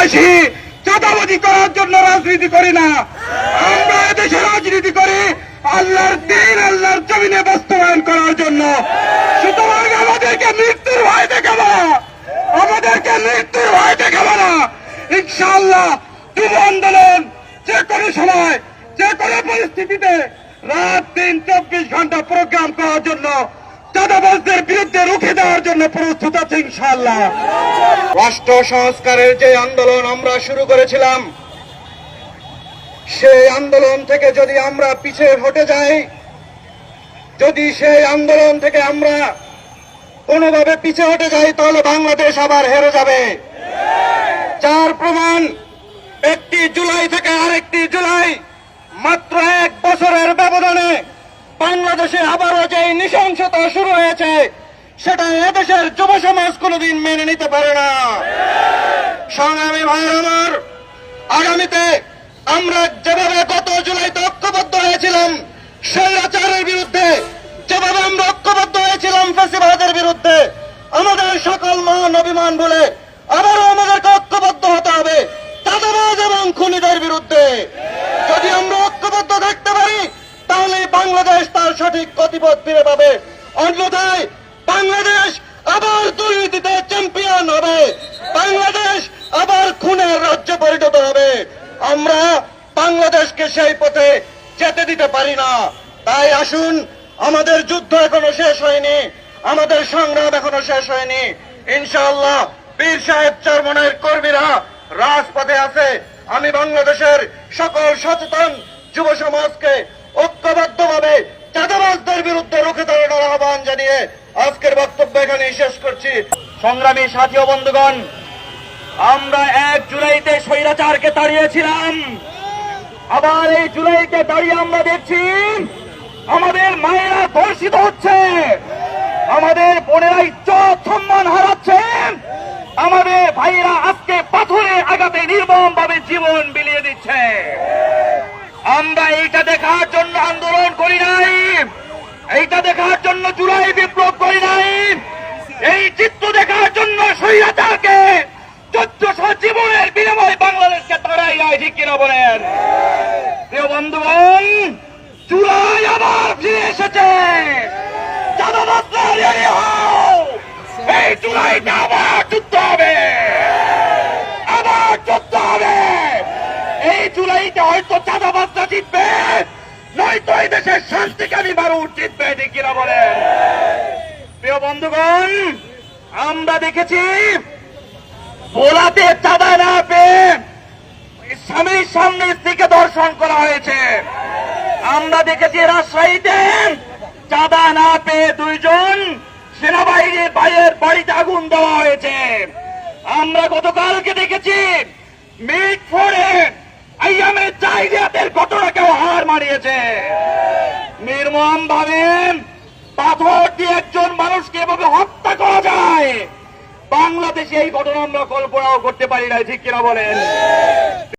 আসি চাঁদাবাজি করার জন্য রাজনীতি করি না। আমরা এদেশে রাজনীতি করি আল্লাহর দিন, আল্লাহর জমিনে বাস্তবায়ন করার জন্য। সুতরাং আমাদেরকে মৃত্যুর ভয় দেখাবো। আমাদেরকে মৃত্যুর ভয় দেখাবো না। ইনশাআল্লাহ যুব আন্দোলন যে কোনো সময়, যে কোনো পরিস্থিতিতে রাত দিন চব্বিশ ঘণ্টা প্রোগ্রাম করার জন্য চাঁদাবাজদের বিরুদ্ধে রুখে দেওয়ার জন্য প্রস্তুত আছে ইনশাআল্লাহ। রাষ্ট্র সংস্কারের যে আন্দোলন আমরা শুরু করেছিলাম, সেই আন্দোলন থেকে যদি আমরা পিছিয়ে হটে যাই, যদি সেই আন্দোলন থেকে আমরা কোনোভাবে পিছিয়ে হটে যাই, তাহলে বাংলাদেশ আবার হেরে যাবে। যার প্রমাণ একটি জুলাই থেকে আরেকটি জুলাই, মাত্র এক বছরের ব্যবধানে বাংলাদেশে আবারও যে নৃশংসতা শুরু হয়েছে, সেটা এদেশের যুব সমাজ কোনোদিন মেনে নিতে পারে না। সংগ্রামী ভাইয়ের আমার, আগামীতে আমরা যেভাবে গত জুলাইতে ঐক্যবদ্ধ হয়েছিলাম স্বৈরাচারের বিরুদ্ধে, যেভাবে আমরা ঐক্যবদ্ধ হয়েছিলাম ফেসিবাদের বিরুদ্ধে, আমাদের সকল মান অভিমান বলে আবারও আমাদেরকে ঐক্যবদ্ধ হতে হবে, চাঁদাবাজ এবং খুনিদের বিরুদ্ধে। যদি আমরা ঐক্যবদ্ধ থাকতে পারি তাহলে বাংলাদেশ তার সঠিক গতিপথ ফিরে পাবে। অন্যথায় বাংলাদেশ আবার দুর্নীতিতে চ্যাম্পিয়ন হবে। বাংলাদেশ আবার খুনের রাজ্যে পরিণত হবে। আমরা বাংলাদেশকে সেই পথে যেতে দিতে পারি না। তাই আসুন, আমাদের যুদ্ধ এখনও শেষ হয়নি। আমাদের সংগ্রাম এখনও শেষ হয়নি। ইনশাআল্লাহ পীর সাহেব চরমনের কর্মীরা রাজপথে আছে। আমি বাংলাদেশের সকল সচেতন যুব সমাজকে ঐক্যবদ্ধভাবে চাঁদাবাজদের বিরুদ্ধে রুখে দাঁড়ানোর আহ্বান জানিয়ে আজকের বক্তব্য এখানে শেষ করছি। সংগ্রামী সাথী বন্ধুগণ, আমরা এক জুলাইতে স্বৈরাচারকে তাড়িয়েছিলাম। আবার এই জুলাইতে দাঁড়িয়ে আমরা দেখছি, আমাদের মায়েরা ধর্ষিত হচ্ছে। আমাদের বোনেরা ইজ্জত সম্মান হারাচ্ছে। আমাদের ভাইয়েরা আজকে পাথরে আঘাতে নির্মম ভাবে জীবন বিলিয়ে দিচ্ছে। আমরা এইটা দেখার জন্য আন্দোলন করি নাই। এইটা দেখার জন্য জুলাই বিপ্লব করি নাই। এই চিত্র দেখার জন্য সৈরাচারকে চোদ্দশো জীবনের বিনিময় বাংলাদেশকে তারাই নাই ঠিক কিনা বলেন? প্রিয় বন্ধুগণ, জুলাই আবার ফিরে এসেছে। এই জুলাইতে আবার যুদ্ধ হবে। আবার যুদ্ধ হবে। এই জুলাইতে হয়তো চাঁদাবাজরা জিতবে। নয়তো এই দেশের শান্তিকামী মানুষ জিতবে ঠিক কিনা বলেন প্রিয় বন্ধুগণ, আমরা দেখেছি চাঁদা না পেয়ে স্বামীর সামনে স্ত্রীকে দর্শন করা হয়েছে। আমরা দেখেছি রাজশাহীতে চাঁদা না পেয়ে দুইজন সেনাবাহিনীর ভাইয়ের বাড়িতে আগুন দেওয়া হয়েছে। আমরা গতকালকে দেখেছি মিট ফোরে আইয়ামের জাহিরিয়াতের ঘটনাকেও হার মারিয়েছে নির্মম ভাবে পাথর দিয়ে একজন এভাবে হত্যা করা যায়। বাংলাদেশে এই ঘটনা আমরা কল্পনাও করতে পারি না ঠিক কিনা বলেন?